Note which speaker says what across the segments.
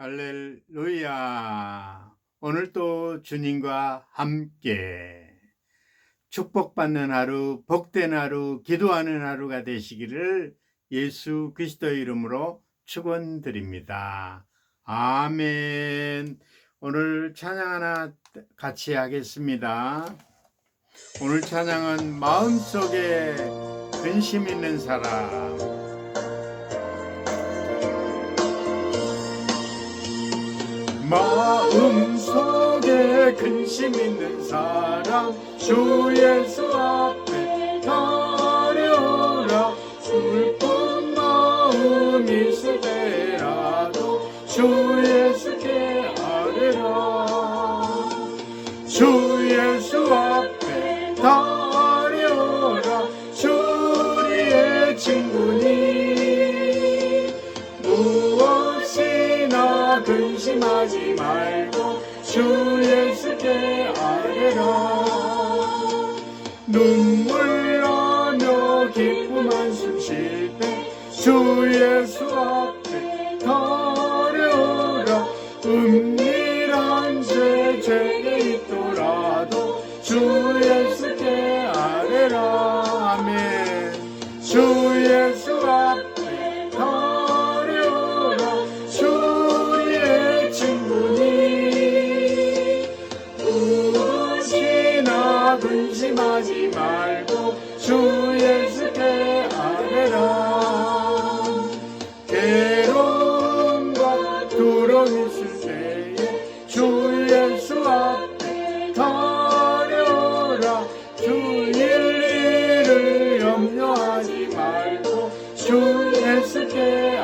Speaker 1: 할렐루야. 오늘도 주님과 함께 축복받는 하루, 복된 하루, 기도하는 하루가 되시기를 예수 그리스도의 이름으로 축원드립니다. 아멘. 오늘 찬양 하나 같이 하겠습니다. 오늘 찬양은 마음속에 근심 있는 사람. 마음속에 근심 있는 사람 주 예수 앞에 가려라. 슬픈 마음 있을 때라도 주 예수께 아뢰라. 주 예수 앞에 하지 말고 주 예수께 아뢰라. 눈물 나며 기쁨 한숨 쉴 때 주 예수 앞에 가려라. 은밀한 죄 죄에 있더라도 주 예수께 아뢰라. 아멘. 주 예수 앞에 주 예수께 아뢰라. 괴로움과 두려움 있을 때에 주 예수 앞에 가려라. 주 일일을 염려하지 말고 주 예수께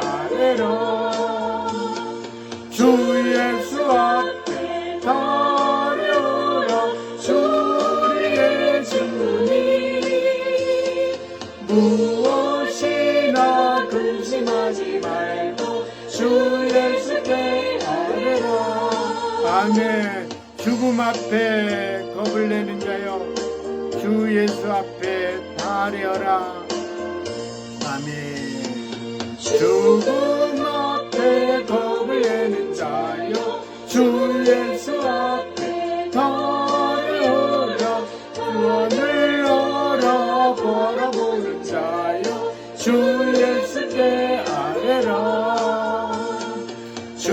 Speaker 1: 근심하지 말고 주 예수께 아뢰라. 아멘. 죽음 앞에 겁을 내는 자여 주 예수 앞에 다려라. 아멘. 죽음 아뢰라 주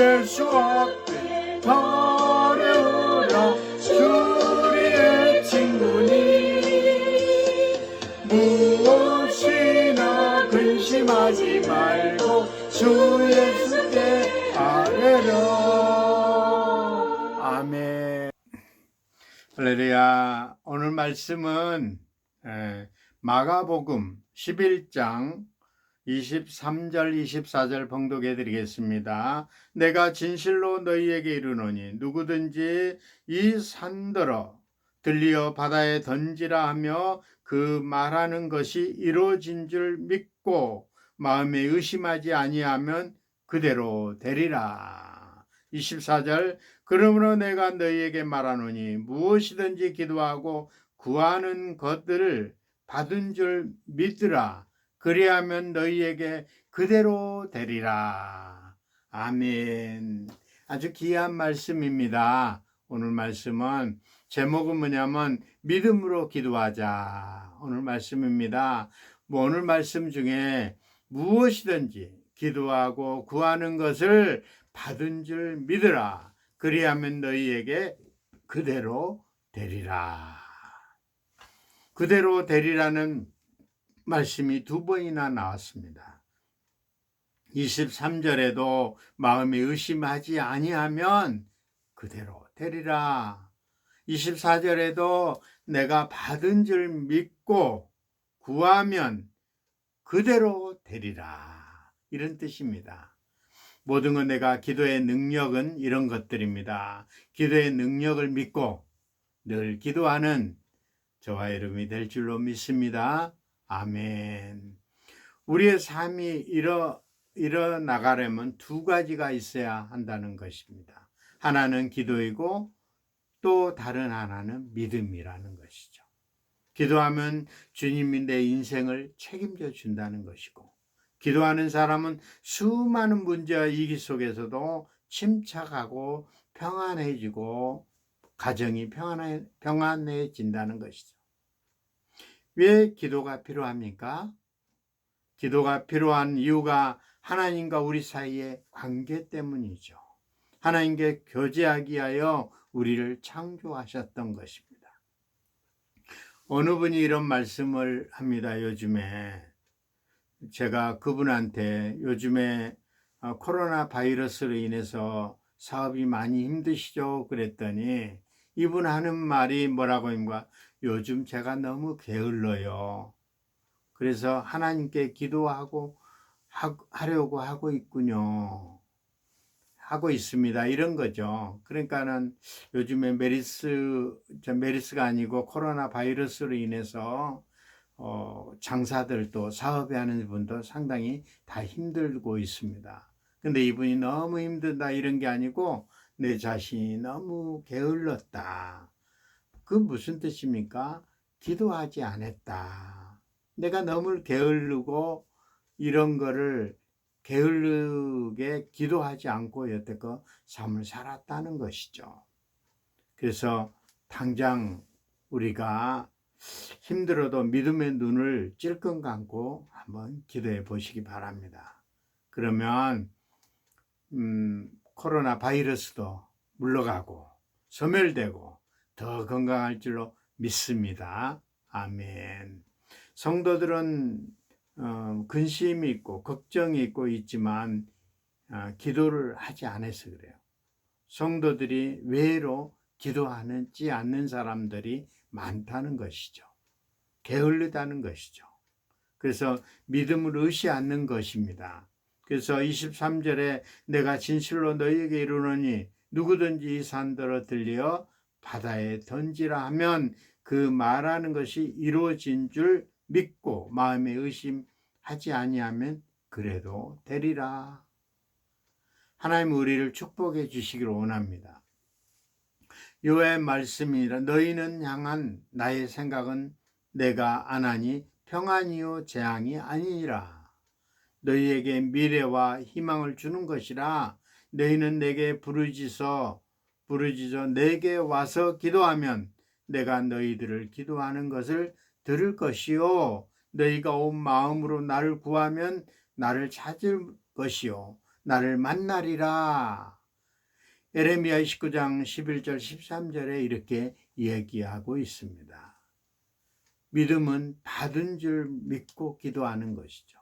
Speaker 1: 예수 앞에 다려라. 주리의 친구니. 무엇이나 근심하지 말고 주 예수께 아뢰라. 아멘. 할렐루야. 오늘 말씀은 에, 마가복음 11장 23절 24절 봉독해 드리겠습니다. 내가 진실로 너희에게 이르노니 누구든지 이 산더러 들리어 바다에 던지라 하며 그 말하는 것이 이루어진 줄 믿고 마음에 의심하지 아니하면 그대로 되리라. 24절 그러므로 내가 너희에게 말하노니 무엇이든지 기도하고 구하는 것들을 받은 줄 믿으라. 그리하면 너희에게 그대로 되리라. 아멘. 아주 귀한 말씀입니다. 오늘 말씀은 제목은 뭐냐면 믿음으로 기도하자. 오늘 말씀입니다. 뭐 오늘 말씀 중에 무엇이든지 기도하고 구하는 것을 받은 줄 믿으라. 그리하면 너희에게 그대로 되리라. 그대로 되리라는 말씀이 두 번이나 나왔습니다. 23절에도 마음에 의심하지 아니하면 그대로 되리라. 24절에도 내가 받은 줄 믿고 구하면 그대로 되리라. 이런 뜻입니다. 모든 것 내가 기도의 능력은 이런 것들입니다. 기도의 능력을 믿고 늘 기도하는 저와 이름이 될 줄로 믿습니다. 아멘. 우리의 삶이 일어, 일어나가려면 두 가지가 있어야 한다는 것입니다. 하나는 기도이고 또 다른 하나는 믿음이라는 것이죠. 기도하면 주님이 내 인생을 책임져 준다는 것이고 기도하는 사람은 수많은 문제와 위기 속에서도 침착하고 평안해지고 가정이 평안해, 평안해진다는 것이죠. 왜 기도가 필요합니까? 기도가 필요한 이유가 하나님과 우리 사이의 관계 때문이죠. 하나님께 교제하기 위하여 우리를 창조하셨던 것입니다. 어느 분이 이런 말씀을 합니다. 요즘에 제가 그분한테 요즘에 어, 코로나 바이러스로 인해서 사업이 많이 힘드시죠? 그랬더니 이분 하는 말이 뭐라고 합니까? 요즘 제가 너무 게을러요. 그래서 하나님께 기도하고 하, 하려고 하고 있군요. 하고 있습니다. 이런 거죠. 그러니까는 요즘에 메리스, 저 메리스가 아니고 코로나 바이러스로 인해서 어, 장사들도 사업에 하는 분도 상당히 다 힘들고 있습니다. 근데 이분이 너무 힘들다 이런 게 아니고 내 자신이 너무 게을렀다. 그 무슨 뜻입니까? 기도하지 않았다. 내가 너무 게을르고 이런 거를 게을르게 기도하지 않고 여태껏 삶을 살았다는 것이죠. 그래서 당장 우리가 힘들어도 믿음의 눈을 찔끔 감고 한번 기도해 보시기 바랍니다. 그러면 음, 코로나 바이러스도 물러가고 소멸되고 더 건강할 줄로 믿습니다. 아멘. 성도들은 어, 근심이 있고 걱정이 있고 있지만 어, 기도를 하지 않아서 그래요. 성도들이 외로 기도하지 않는 사람들이 많다는 것이죠. 게을르다는 것이죠. 그래서 믿음을 의시 않는 것입니다. 그래서 23절에 내가 진실로 너희에게 이르노니 누구든지 이 산더러 들려 바다에 던지라 하면 그 말하는 것이 이루어진 줄 믿고 마음에 의심하지 아니하면 그래도 되리라. 하나님 우리를 축복해 주시기를 원합니다. 요의 말씀이라 너희는 향한 나의 생각은 내가 안 하니 평안이요 재앙이 아니니라. 너희에게 미래와 희망을 주는 것이라 너희는 내게 부르짖어 부르짖어 내게 와서 기도하면 내가 너희들을 기도하는 것을 들을 것이요 너희가 온 마음으로 나를 구하면 나를 찾을 것이요 나를 만나리라. 에레미야 19장 11절 13절에 이렇게 얘기하고 있습니다. 믿음은 받은 줄 믿고 기도하는 것이죠.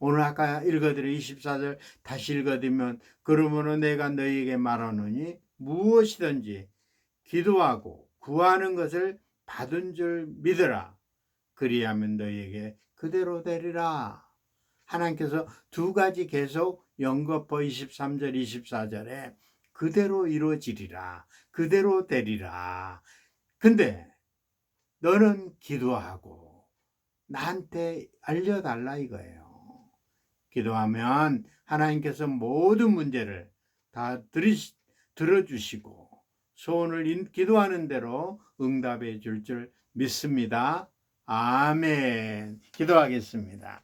Speaker 1: 오늘 아까 읽어드린 24절 다시 읽어드리면 그러므로 내가 너희에게 말하노니 무엇이든지 기도하고 구하는 것을 받은 줄 믿으라. 그리하면 너희에게 그대로 되리라. 하나님께서 두 가지 계속 연거포 23절 24절에 그대로 이루어지리라. 그대로 되리라. 근데 너는 기도하고 나한테 알려달라 이거예요. 기도하면 하나님께서 모든 문제를 다 들으시, 들어주시고 소원을 기도하는 대로 응답해 줄 줄 믿습니다. 아멘. 기도하겠습니다.